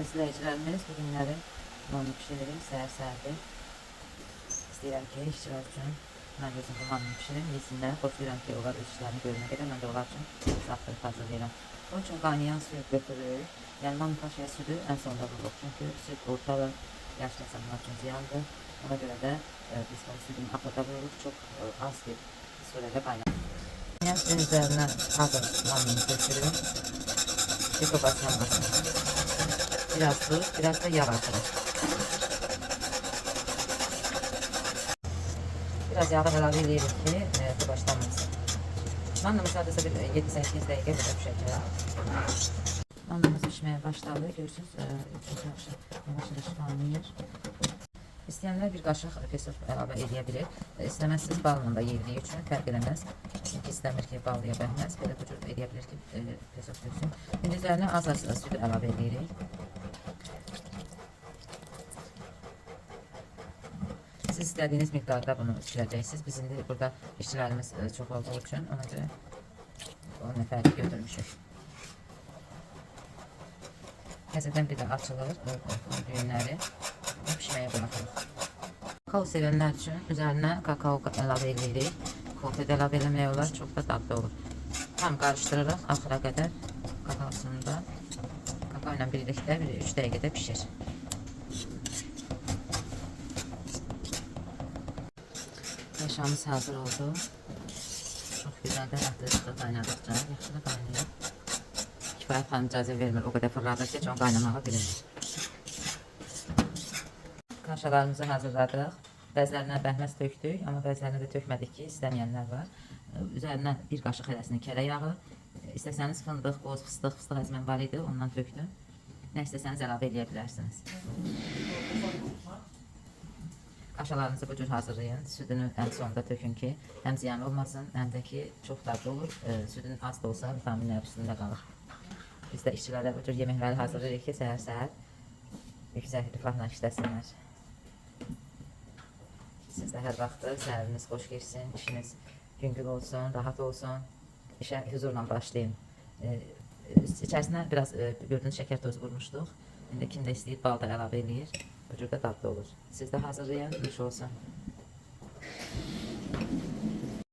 İzləyicilərimiz bu günləri mamı pişiririm səhər-səhərdir. İstəyirəm ki, işçilər üçün mən özüm bu mamı pişirim, yesinlər. Xoşlayıram ki, onlar işlərini görmək qədər, mən də onlar üçün saxlıq hazırlayıram. Onun üçün qaynayan suyu götürürük. Yəni mamı kaşıya südü ən sonda vururuq. Çünki süd ortalı yaşlı insanlar üçün ziyandır. Ona görə də e, biz bunu südün axırda vururuq. Çox az bir sürədə qaynayır. Yəni üzərinə hazır mamını dökürüm. Bir topas yanmasın. Biraz tuz, biraz da yağ. Biraz yağ əlavə edirik ki, e, bu başlanmasın. Mandamız sadəcə bir 7-8 dəqiqə belə pişəcək. Mandamız pişməyə başladı. Görürsünüz, e, çox yaxşı yavaş-yavaş qaynayır. İstəyənlər bir qaşıq peso əlavə edə bilir. E, İstəməzsiniz balla da yeyildiyi üçün fərq eləməz. Çünki istəmir ki, bal yeyə bəhməz. Belə bu cür edə bilir ki, e, peso döksün. İndi üzərinə az-az süd əlavə edirik. Siz istədiyiniz miqdarda bunu pişirəcəksiniz. Biz indi burada işçilərimiz e, çox olduğu üçün ona görə 10 nəfəri götürmüşük. Təzədən bir də açılır düyünləri pişməyə buraxırıq. Kakao sevənlər üçün üzərinə kakao əlavə edirik. Kofe də əlavə eləmək olar, çox da dadlı olur. Tam qarışdırırıq axıra qədər kakaosunu da kakao ilə birlikdə bir 3 dəqiqədə pişir. Yaşamız hazır oldu. Çox gözəl də rəhbərdə qaynadıqca yaxşı da qaynayır. Kifayət xanım icazə vermir, o qədər fırladır ki, çox qaynamağa bilmir. Kaşalarımızı hazırladıq. Bəzilərinə bəhməz tökdük, amma bəzilərinə də tökmədik ki, istəməyənlər var. Üzərinə bir qaşıq hərəsində kərə yağı, istəsəniz fındıq, qoz, fıstıq, fıstıq əzmən var idi, ondan tökdüm. Nə istəsəniz əlavə edə bilərsiniz. Kaşalarınızı bu cür hazırlayın. Südünü ən sonda tökün ki, həm ziyan olmasın, həm də ki, çox dadlı olur. E, südün az da olsa vitaminlər üstündə qalır. Biz də işçilərə bu cür yeməkləri hazırlayırıq ki, səhər-səhər yüksək rifahla işləsinlər. Siz də hər vaxt səhəriniz xoş keçsin, işiniz yüngül olsun, rahat olsun. İşə huzurla başlayın. E, içərisinə biraz e, gördüyünüz şəkər tozu vurmuşduq. İndi kim də istəyir bal da əlavə eləyir. Çocuk da tatlı olur. Siz de me chora olsun.